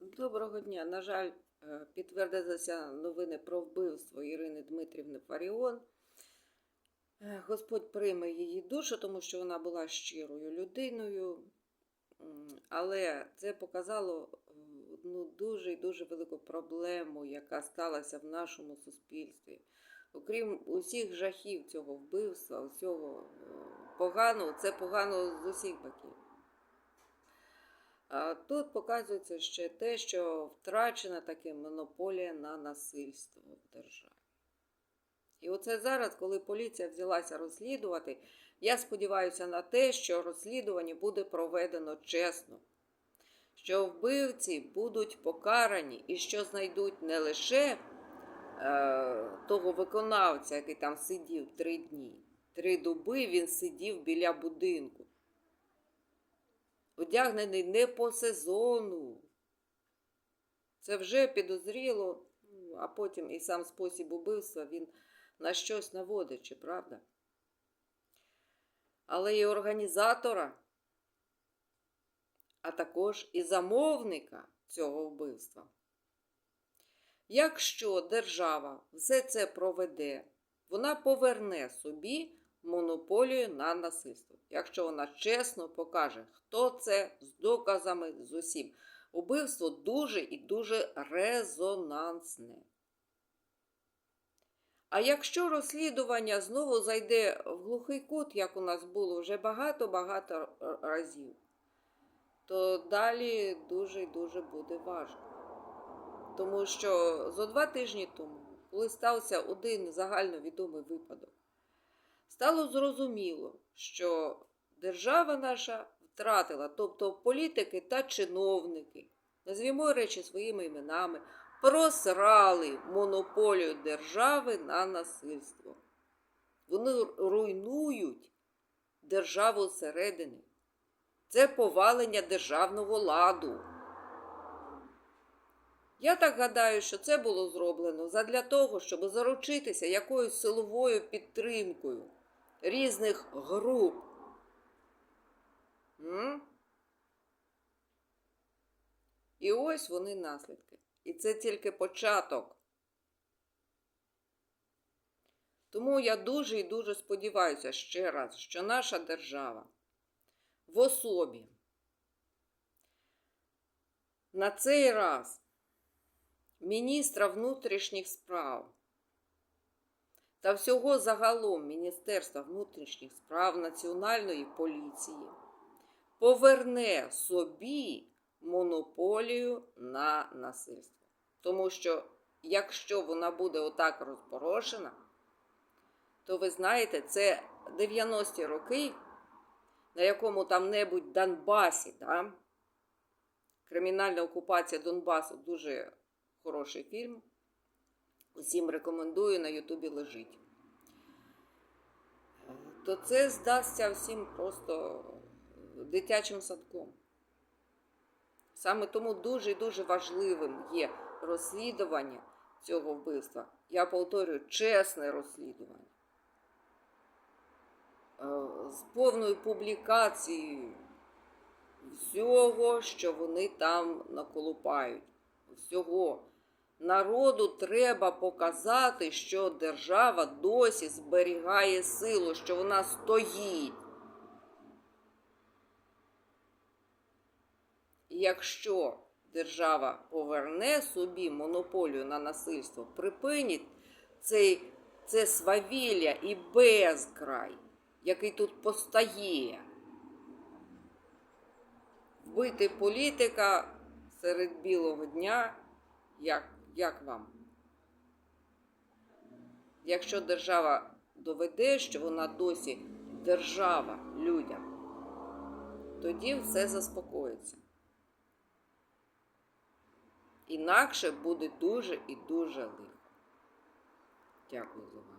Доброго дня. На жаль, е, підтвердилися новини про вбивство Ірини Дмитрівни Фаріон. Е, Господь прийме її душу, тому що вона була щирою людиною. Але це показало е, одну дуже і дуже велику проблему, яка сталася в нашому суспільстві. Окрім усіх жахів цього вбивства, усього поганого, це погано з усіх боків. А Тут показується ще те, що втрачена таки монополія на насильство в державі. І оце зараз, коли поліція взялася розслідувати, я сподіваюся на те, що розслідування буде проведено чесно, що вбивці будуть покарані і що знайдуть не лише е, того виконавця, який там сидів три дні. Три доби він сидів біля будинку одягнений не по сезону. Це вже підозріло, а потім і сам спосіб убивства він на щось наводить, чи правда? Але і організатора, а також і замовника цього вбивства. Якщо держава все це проведе, вона поверне собі монополію на насильство. Якщо вона чесно покаже, хто це з доказами з усім. Убивство дуже і дуже резонансне. А якщо розслідування знову зайде в глухий кут, як у нас було вже багато-багато разів, то далі дуже і дуже буде важко. Тому що зо два тижні тому, коли стався один загальновідомий випадок, стало зрозуміло, що держава наша втратила, тобто політики та чиновники, назвімо речі своїми іменами, просрали монополію держави на насильство. Вони руйнують державу зсередини. Це повалення державного ладу. Я так гадаю, що це було зроблено задля того, щоб заручитися якоюсь силовою підтримкою різних груп. М? І ось вони наслідки. І це тільки початок. Тому я дуже і дуже сподіваюся ще раз, що наша держава в особі на цей раз міністра внутрішніх справ та всього загалом Міністерства внутрішніх справ Національної поліції поверне собі монополію на насильство. Тому що, якщо вона буде отак розпорошена, то ви знаєте, це 90-ті роки, на якому там небудь Донбасі, да? кримінальна окупація Донбасу дуже хороший фільм. Усім рекомендую, на Ютубі лежить. То це здасться всім просто дитячим садком. Саме тому дуже і дуже важливим є розслідування цього вбивства. Я повторюю, чесне розслідування. З повною публікацією всього, що вони там наколупають. Всього. Народу треба показати, що держава досі зберігає силу, що вона стоїть. Якщо держава поверне собі монополію на насильство, припинить цей, це свавілля і безкрай, який тут постає, вбити політика серед білого дня, як як вам? Якщо держава доведе, що вона досі держава людям, тоді все заспокоїться. Інакше буде дуже і дуже лихо. Дякую за увагу.